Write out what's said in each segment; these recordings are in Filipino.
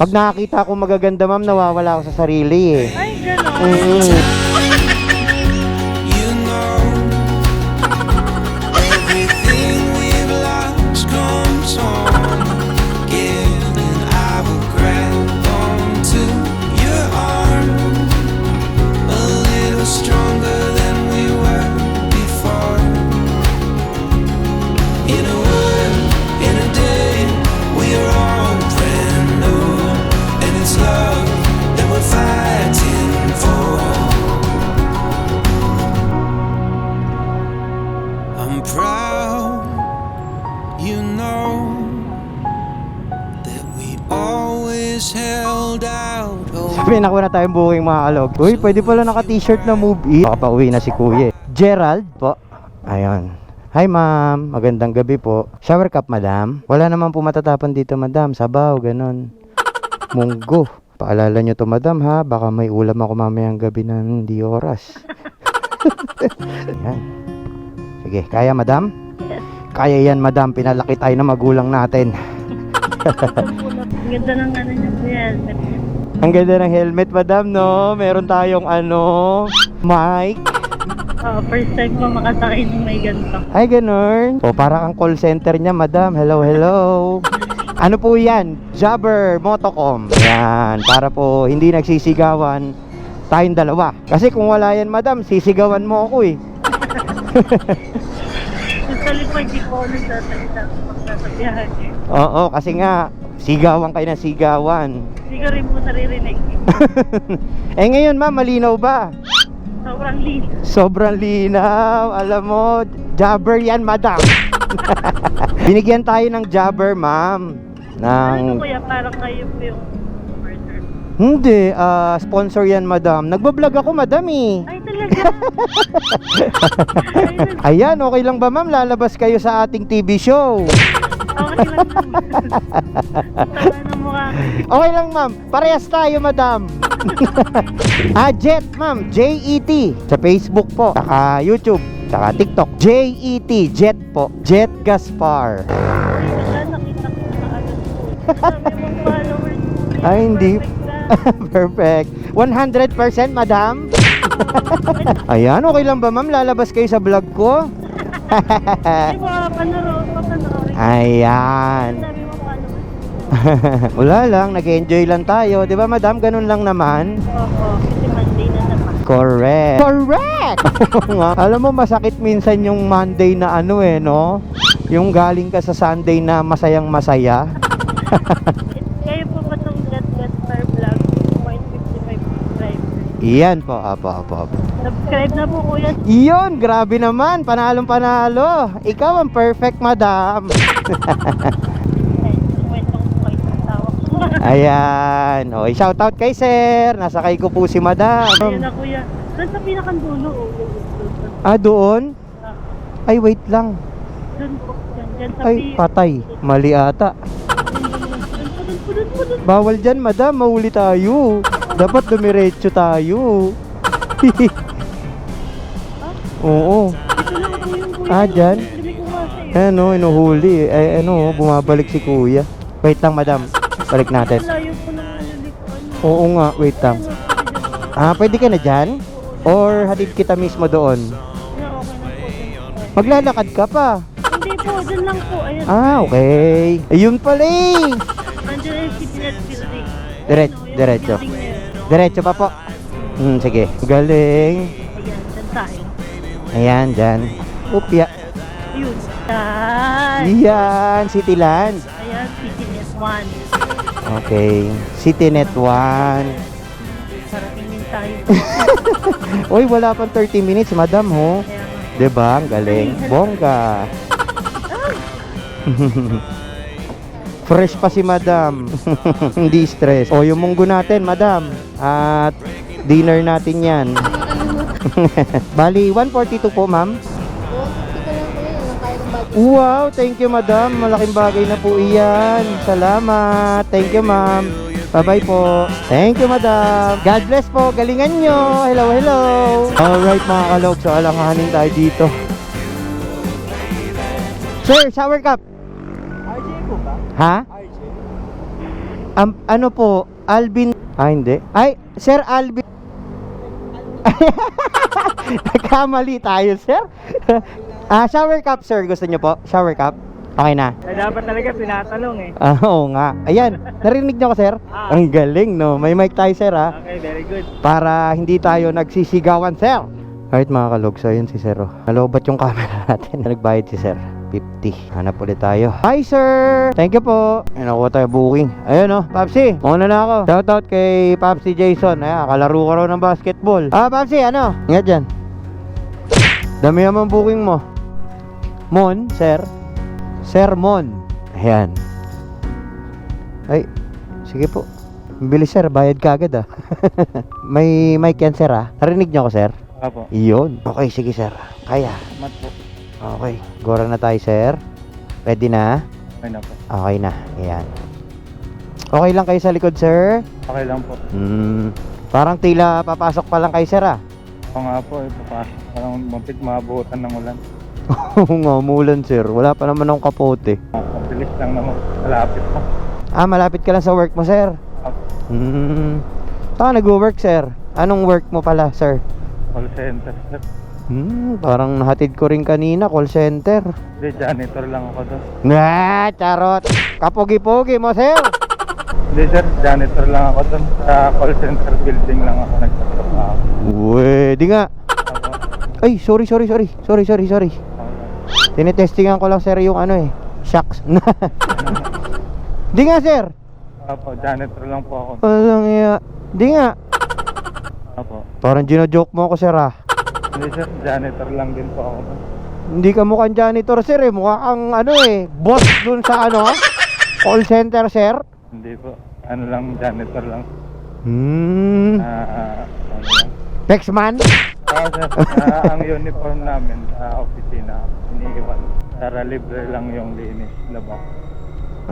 Pag nakakita ko magaganda, ma'am, nawawala ako sa sarili eh. Ay, gano'n. Mm. Sabi nakuha na tayong booking mga kalog. Uy, pwede pala naka-t-shirt na move it. Baka pauwi na si kuya. Gerald po. Ayun. Hi ma'am, magandang gabi po. Shower cup madam? Wala naman po matatapon dito madam, sabaw, ganun. Munggo. Paalala nyo to madam ha, baka may ulam ako mamayang gabi na hindi oras. Ayan. Sige, kaya madam? Kaya yan madam, pinalaki tayo ng magulang natin. Ganda ng ano niya. Ang ganda ng helmet madam no, meron tayong ano, mic. Oh, first time ko makasakay ng may ganito. Ay, ganun. O, para ang call center niya, madam. Hello, hello. Ano po yan? Jabber Motocom. Yan. Para po hindi nagsisigawan tayong dalawa. Kasi kung wala yan, madam, sisigawan mo ako eh. Usually po, hindi po ako nagsasalita pag nasa biyahe. Oo, kasi nga, sigawan kayo ng sigawan. Rin po naririnig. eh ngayon, ma'am, malinaw ba? Sobrang lean. Sobrang linaw. Alam mo, jabber yan, madam. Binigyan tayo ng jabber, ma'am. Ng Ano kuya, parang kayo po yung. Hindi, ah, sponsor yan madam. Nagbablog ako madam eh. Ay, talaga? Ay, Ayan, okay lang ba ma'am? Lalabas kayo sa ating TV show. Okay lang naman. Tama ng mukha. Okay lang ma'am, parehas tayo madam. ah, Jet ma'am, J-E-T. Sa Facebook po, saka YouTube, saka TikTok. J-E-T, Jet po. Jet Gaspar. Wala, nakita ko sa ano. Sabi mong followers. Ay, hindi. Perfect ka. Perfect. 100% madam. Ayan, okay lang ba ma'am? Lalabas kayo sa vlog ko? Ay, papanaro, papanoorin. Ayan. Sabi mo. Wala lang, nag-enjoy lang tayo. 'Di ba, madam? Ganun lang naman. Oo, kasi Monday na naman. Correct. Correct. Oo nga. Alam mo masakit minsan yung Monday na ano eh, no? Yung galing ka sa Sunday na masayang masaya. Kayo po ba itong Get Get Star Vlog? 0.55 subscribers. Iyan po, apo, apo, apo. Subscribe na po kuya. Iyon, grabe naman. Panalong panalo. Ikaw ang perfect, madam. Ayan. Okay, shoutout kay sir. Nasakay ko po si madam. Ayun na kuya. Doon sa pinakang dulo. oh. Ah, doon? Ah, Ay, wait lang. Doon po. Doon, dyan sa Ay, patay. Mali ata. Bawal dyan, madam. Mahuli tayo. Dapat dumiretso tayo. Oo. Ah, dyan? Kasi. Ano, inuhuli. Ay, ano, bumabalik si kuya. Wait lang, madam. Balik natin. Layo po ng nalilikuan. Oo nga, wait lang. Ah, pwede ka na dyan? Or hatid kita mismo doon? Okay po. Maglalakad ka pa. Hindi po, dun lang po. Ayun. Ah, okay. Ayun pala eh. Nandiyan na yung Building. Diret- diretso. building na yun. Diretso pa po. Hmm, sige. Galing. Ayan, dyan tayo. Ayan, dyan. Upya. Ayun. Yan. Iyan, Cityland. Ayan, Citinet 1. Okay. CityNet 1. Parating din tayo. Uy, wala pang 30 minutes, madam, ho. Kaya nga. 'Di ba? Ang galing. Bongga. Fresh pa si madam. Hindi stress. O, yung munggo natin, madam. At dinner natin yan. Bali, 142 po, ma'am. Wow, thank you, madam. Malaking bagay na po iyan. Salamat. Thank you, ma'am. Bye-bye po. Thank you, madam. God bless po. Galingan nyo. Hello, hello. Alright, mga kalog. So, alanganin tayo dito. Sir, shower cup. RJ po ba? Ha? RJ? Am- ano po, Alvin... Ah, hindi. Ay, Sir Alvin... Nagkamali tayo, sir. ah, shower cup, sir. Gusto niyo po? Shower cup? Okay na. Eh, dapat talaga tinatanong eh. Ah, oo nga. Ayan, narinig niyo ko, sir? Ah. Ang galing, no? May mic tayo, sir, ha? Okay, very good. Para hindi tayo nagsisigawan, sir. Alright, mga kalog. So, yun si Sir. oh. Nalobat yung camera natin. Nagbayad si Sir. 50. Hanap ulit tayo. Hi, sir! Thank you po. Ay, nakuha tayo booking. Ayun, oh. Papsi, muna na ako. Shoutout kay Papsi Jason. Ayan, kalaro ko raw ng basketball. Ah, Papsi, ano? Ingat dyan. Dami naman booking mo. Mon, sir. Sir Mon. Ayan. Ay, sige po. Bilis sir, bayad ka agad ah. May yan sir ah. Narinig niyo ako sir? Apo. Iyon. Okay, sige sir. Kaya. Mat po. Okay. Gora na tayo sir. Ready na? Okay na po. Okay na. Ayan. Okay lang kayo sa likod sir? Okay lang po. Hmm. Parang tila papasok pa lang kayo sir ah. Ako nga po, eh, papasok. Parang mapit mabuhutan ng ulan. Oo nga, umulan sir. Wala pa naman akong kapote. Ah, Mabilis lang naman. Malapit po. Ah, malapit ka lang sa work mo sir? Apo. Hmm. Saan nag-work sir? Anong work mo pala sir? Call center. sir. Hmm, parang nahatid ko rin kanina, call center. Hindi, janitor lang ako doon. Na, charot. Kapogi-pogi mo, sir. Hindi sir, janitor lang ako doon. Sa call center building lang ako nagtatrabaho. Uwe, di nga. Ay, sorry, sorry, sorry. Sorry, sorry, sorry. Tinetestingan ko lang, sir, yung ano eh. Shucks. di nga, sir. Apo, janitor lang po ako. Walang iya. Di nga. Apo. Parang gino-joke mo ako, sir, ah. Hindi sir, janitor lang din po ako. Hindi ka mukhang janitor, sir, eh. Mukha kang, ano eh, boss dun sa, ano, call center, sir. Hindi po. Ano lang, janitor lang. Hmm. Ah, ah, ano lang. Next man? Ah, sir, ah, ang uniform namin sa opisina, iniiwan. Para libre lang yung linis, labang.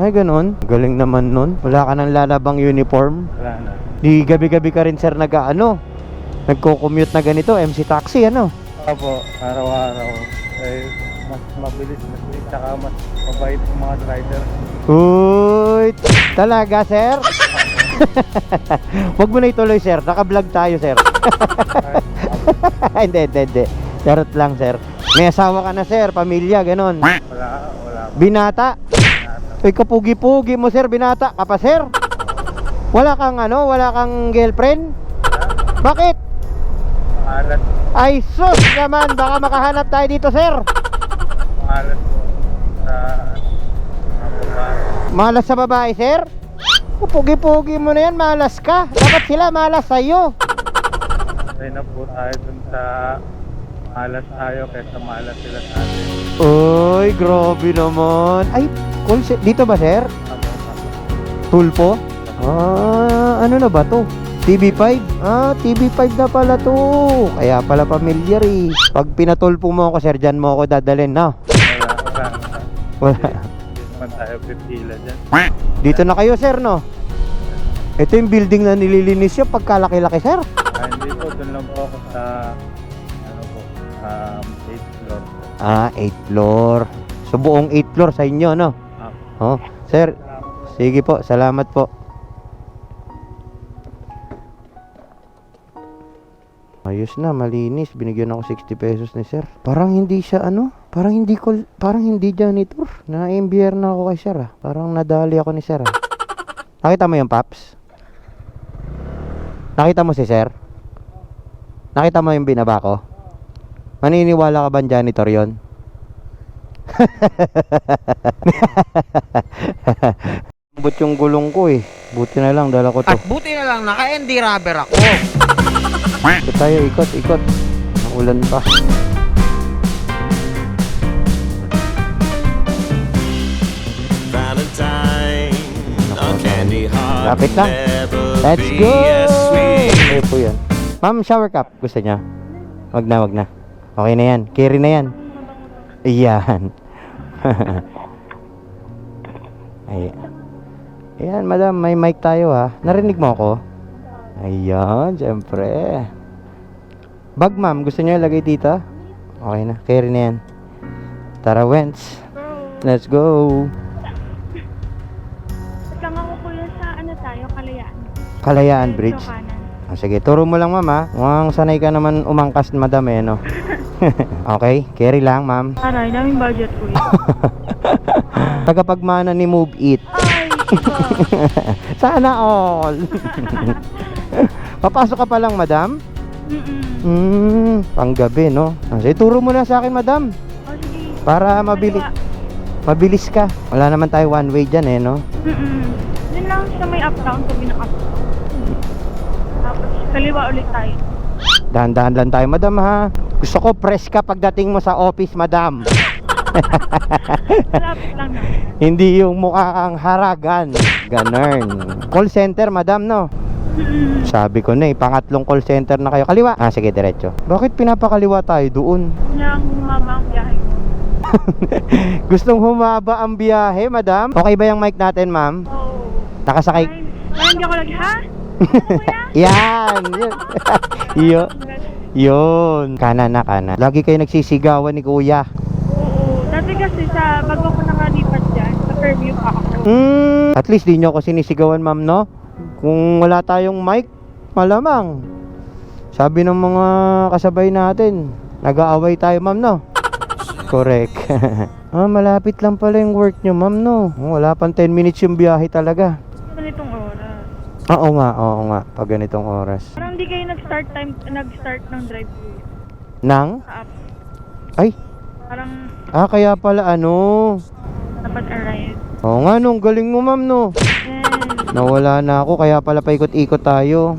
Ay, ganun. Galing naman nun. Wala ka nang lalabang uniform. Wala na. Di gabi-gabi ka rin sir nag ano Nagko-commute na ganito MC taxi ano? Opo, araw-araw. Eh, mas mabilis, mas tsaka mas mabait yung mga driver. Uy Talaga sir? Huwag mo na ituloy sir. Naka-vlog tayo sir. Hindi hindi hindi. Charot lang sir. May asawa ka na sir. Pamilya ganon. Wala, wala. Binata? Uy kapugi-pugi mo sir. Binata ka pa sir? Wala kang ano? Wala kang girlfriend? Bakit Pangalan, Ay sus naman Baka makahanap tayo dito sir pangalan po sa mga babae. Malas sa babae, sir? Pugi-pugi mo na yan, malas ka. Dapat sila malas sa'yo. Tayo na po tayo dun sa malas tayo kaysa malas sila sa atin. Uy, grabe naman. Ay, cool, sir. dito ba, sir? Tulpo? Ah, ano na ba to? TV5? Ah, TV5 na pala to. Kaya pala familiar eh. Pag pinatulpo mo ako, sir, dyan mo ako dadalhin, no? Wala, wala. Tayo pipila dyan. Dito na kayo, sir, no? Ito yung building na nililinis nyo pagkalaki-laki, sir. Ah, hindi po, dun lang po ako sa, ano po, um, 8th floor. Ah, 8th floor. So, buong 8th floor sa inyo, no? Ah, Oh, sir, sige po, salamat po. Ayos na, malinis. Binigyan ako 60 pesos ni sir. Parang hindi siya ano, parang hindi ko, parang hindi janitor. Na-imbiyer na ako kay sir ah. Parang nadali ako ni sir ah. Nakita mo yung paps? Nakita mo si sir? Nakita mo yung binaba ko? Maniniwala ka ba janitor yon? But yung gulong ko eh. Buti na lang, dala ko to. At buti na lang, naka-ND rubber ako. Ikot tayo, ikot, ikot. Ang ulan pa. Lapit na. Let's go! Ayun po yun. Ma'am, shower cup. Gusto niya? Wag na, wag na. Okay na yan. Carry na yan. Iyan. Ay. Ayan, madam. May mic tayo ha. Narinig mo ako? Ayan, syempre. Bag, ma'am. Gusto niyo ilagay dito? Okay na. Carry na yan. Tara, Wentz. Let's go. Lang ako kuya sa ano Kalayaan. Kalayaan Bridge. Ah, sige, turo mo lang ma'am ha. Mukhang sanay ka naman umangkas madam eh, no? okay, carry lang ma'am. Aray, daming budget ko yun. Tagapagmana ni Move It. Ay. Sana all. Papasok ka pa lang, madam? Mm-mm. Hmm, panggabi, no? Ah, Sige, turo mo na sa akin, madam. O sige. Para mabili, Kaliwa. mabilis ka. Wala naman tayo one way dyan, eh, no? Mm-mm. Yun lang sa may up-down pag binaka Tapos kaliwa ulit tayo. Dahan-dahan lang tayo, madam, ha? Gusto ko press ka pagdating mo sa office, madam. Malapit lang na. Hindi yung mukha kang haragan. Ganun. Call center, madam, no? Sabi ko na eh, pangatlong call center na kayo. Kaliwa. Ah, sige, diretso. Bakit pinapakaliwa tayo doon? Yun lang humaba ang biyahe. Gustong humaba ang biyahe, madam? Okay ba yung mic natin, ma'am? Oo. Nakasakay. Ay, ay, hindi ako lagi, ha? Yan! Yun. Yun. Kanan na, kanan. Lagi kayo nagsisigawan ni kuya. Oo. Dati kasi sa bago ko nakalipat dyan, sa Fairview pa ako. Hmm. At least di nyo ako sinisigawan, ma'am, no? Kung wala tayong mic, malamang. Sabi ng mga kasabay natin, nag-aaway tayo, ma'am, no? Correct. ah, malapit lang pala yung work nyo, ma'am, no? Wala pang 10 minutes yung biyahe talaga. Ganitong oras. Oo nga, oo nga. Pag ganitong oras. Parang hindi kayo nag-start time, nag-start ng drive Nang? sa app. Ay, Parang ah, kaya pala ano? dapat arrive. Oo nga, nung galing mo, ma'am, no? Nawala na ako, kaya pala paikot-ikot tayo.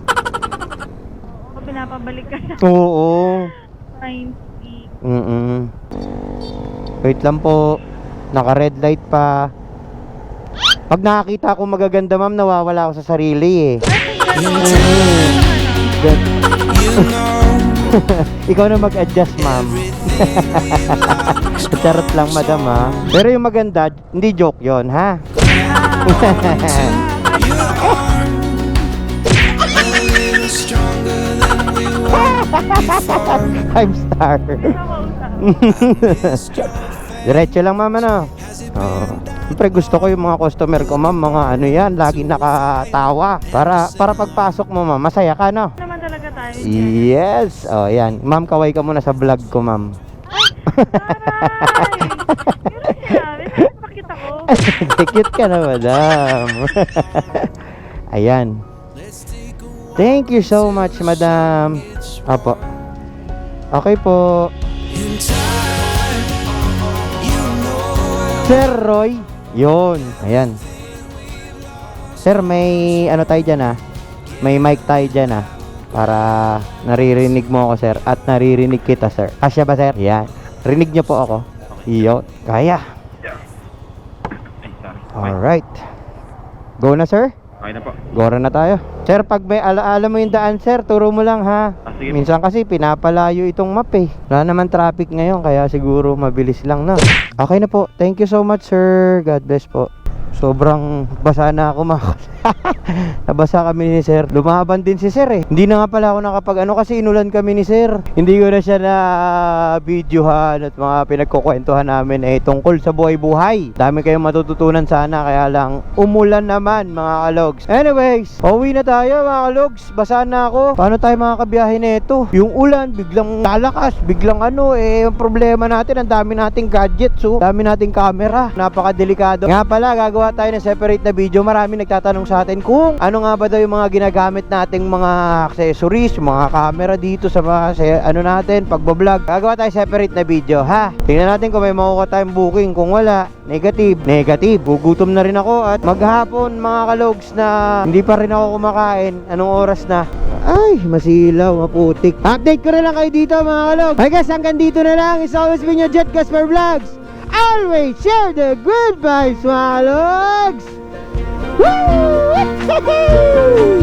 ako pinapabalik ka na. Oo. 90. Mm Wait lang po. Naka-red light pa. Pag nakakita ko magaganda, ma'am, nawawala ako sa sarili eh. Gan- You know Ikaw na mag-adjust, ma'am. Charot lang, madam, ha? Pero yung maganda, hindi joke yon ha? Five star. Diretso lang, ma'am, ano? Oo. Siyempre, gusto ko yung mga customer ko, ma'am, mga ano yan, lagi nakatawa. Para, para pagpasok mo, ma'am, masaya ka, no? naman talaga tayo. Yes! Oh, yan. Ma'am, kaway ka muna sa vlog ko, ma'am. Ko. Cute ka na, madam. Ayan. Thank you so much, madam. Apo. Okay po. Sir Roy. Yun. Ayan. Sir, may ano tayo dyan ah. May mic tayo dyan ah. Para naririnig mo ako, sir. At naririnig kita, sir. Kasya ba, sir? Yan. Rinig niyo po ako. Iyo. Kaya. Alright. Go na, sir. Okay na po. Gora na tayo. Sir, pag may alaala mo yung daan, sir, turo mo lang ha. Ah, sige. Minsan kasi pinapalayo itong map eh. Wala naman traffic ngayon, kaya siguro mabilis lang na. Okay na po. Thank you so much, sir. God bless po. Sobrang basa na ako mga Nabasa kami ni sir. Lumaban din si sir eh. Hindi na nga pala ako nakapag ano kasi inulan kami ni sir. Hindi ko na siya na videohan at mga pinagkukwentuhan namin eh tungkol sa buhay-buhay. Dami kayong matututunan sana kaya lang umulan naman mga kalogs. Anyways, pauwi na tayo mga kalogs. Basa na ako. Paano tayo mga kabiyahe na ito? Yung ulan biglang lalakas, biglang ano eh yung problema natin ang dami nating gadgets oh. Dami nating camera. Napakadelikado. Nga pala gagawa tayo ng separate na video. Marami nagtatanong sa atin kung ano nga ba daw yung mga ginagamit nating mga accessories, mga camera dito sa mga sa- ano natin, pagbablog. Gagawa tayo separate na video, ha? Tingnan natin kung may makuha tayong booking. Kung wala, negative. Negative. Gugutom na rin ako at maghapon mga kalogs na hindi pa rin ako kumakain. Anong oras na? Ay, masilaw, maputik. Update ko na lang kayo dito mga kalog. Hey guys, hanggang dito na lang. It's always been your Jet Gasper Vlogs. Always share the good vibes. Woo!